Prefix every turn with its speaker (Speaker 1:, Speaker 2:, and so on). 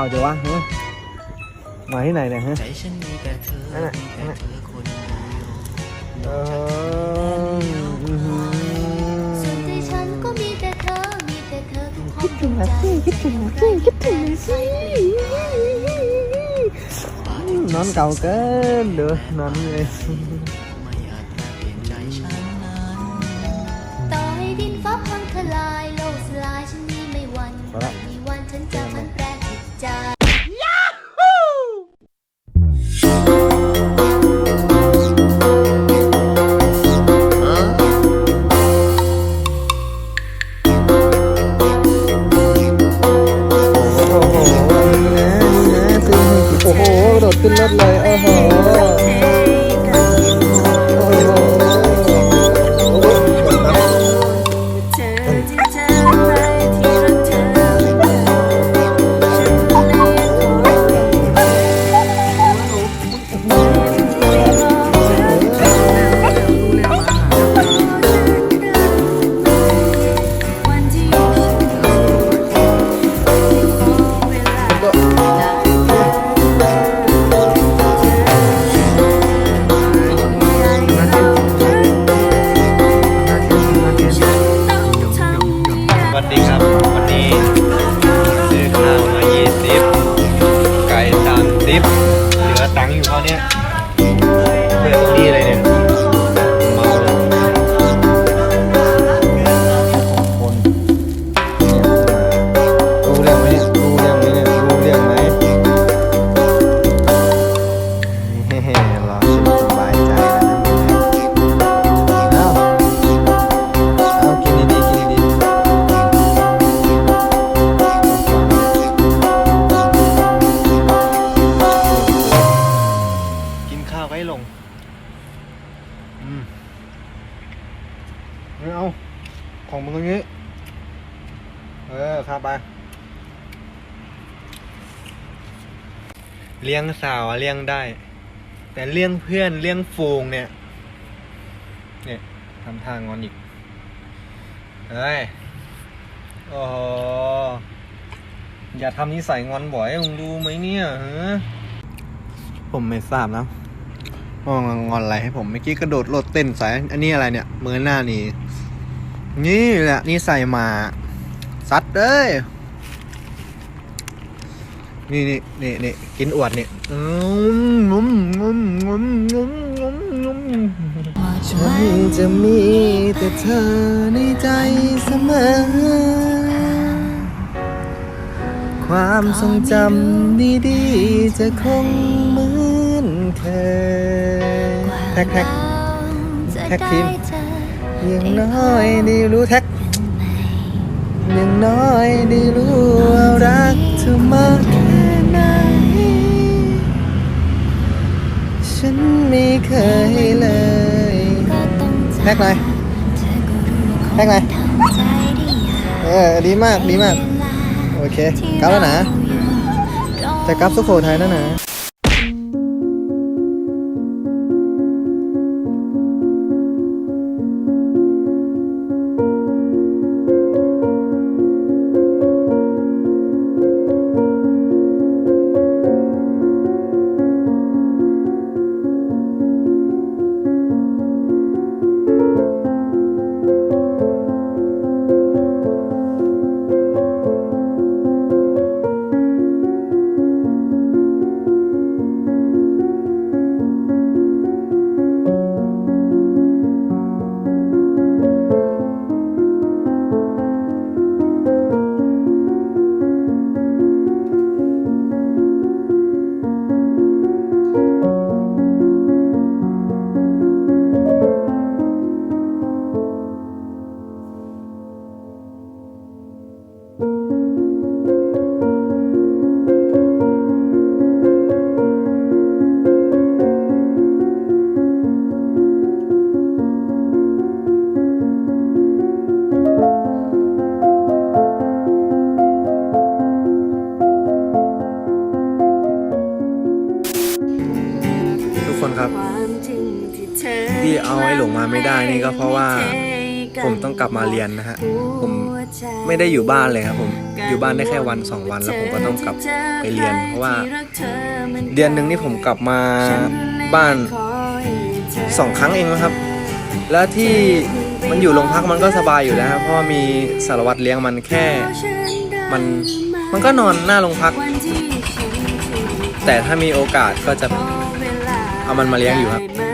Speaker 1: อนเก่าจะวะฮะมาที่ไหนเนี่ยฮะ
Speaker 2: ใจฉันมีแต่เธอ
Speaker 1: นั่นน่ะ
Speaker 2: มีแต่เธอคนเดียว
Speaker 1: เอออื้อหือ
Speaker 3: ส่วนใจฉันก็มีแต่เธอมีแต่เธอทุกห้อง
Speaker 4: คิดถึงนะสิคิดถึงนะสิคิดถึงนะสิ
Speaker 1: นอนเก่าเกินเด้อนอนเลย
Speaker 2: ไม่อาจแปลเปลี่ยนใจฉันนั้น
Speaker 3: ต่อให้ดินฟ้าพังทลายโลกสลายฉันนี้ไม่หวัน
Speaker 1: พอละ
Speaker 3: ไม่มีวันฉันจะพลัน
Speaker 1: เออ
Speaker 5: ข้าไป เลี้ยงสาวเลี้ยงได้ แต่เลี้ยงเพื่อนเลี้ยงฟูงเนี่ย เนี่ยทำทางงอนอีก เฮ้ย โอ้โห อย่าทำนิสัยงอนบ่อยมึงรู้ไหมเนี่ยฮะ
Speaker 1: ผมไม่ทราบนะว่างอนอะไรให้ผมเมื่อกี้กระโดดโลดเต้นใส่อันนี้อะไรเนี่ย มือหน้านี่ นี่แหละนี่ใส่มา ซัดเอ้ยนี่นี่นี่นี่กินอวดนี่งุ้มงุ้มงุ้มงุ้มงุ้มงุ้มฉันจะมีแต่เธอในใจเสมอ ความทรงจำดีๆจะคงเหมือนเคยแท็กแท็กแท็กทีมย่างน้อยได้รู้แท็ก อย่างน้อยได้รู้ว่ารักเธอมากแค่ไหน ฉันไม่เคยเลยแท็กหน่อยแท็กหน่อยเออ ดีมาก ดีมาก โอเคกลับแล้วนะ จะกลับสุโขทัยแล้วนะ ที่เอาไอ้หลงมาไม่ได้นี่ก็เพราะว่าผมต้องกลับมาเรียนนะฮะ ผมไม่ได้อยู่บ้านเลยครับผม อยู่บ้านได้แค่วันสองวันแล้วผมก็ต้องกลับไปเรียน เพราะว่า เดือนหนึ่งนี่ผมกลับมาบ้านสองครั้งเองนะครับ แล้วที่มันอยู่โรงพักมันก็สบายอยู่แล้วครับ เพราะว่ามีสารวัตรเลี้ยงมันแค่ มันมันก็นอนหน้าโรงพัก แต่ถ้ามีโอกาสก็จะ เอามันมาเลี้ยงอยู่ครับ
Speaker 6: ม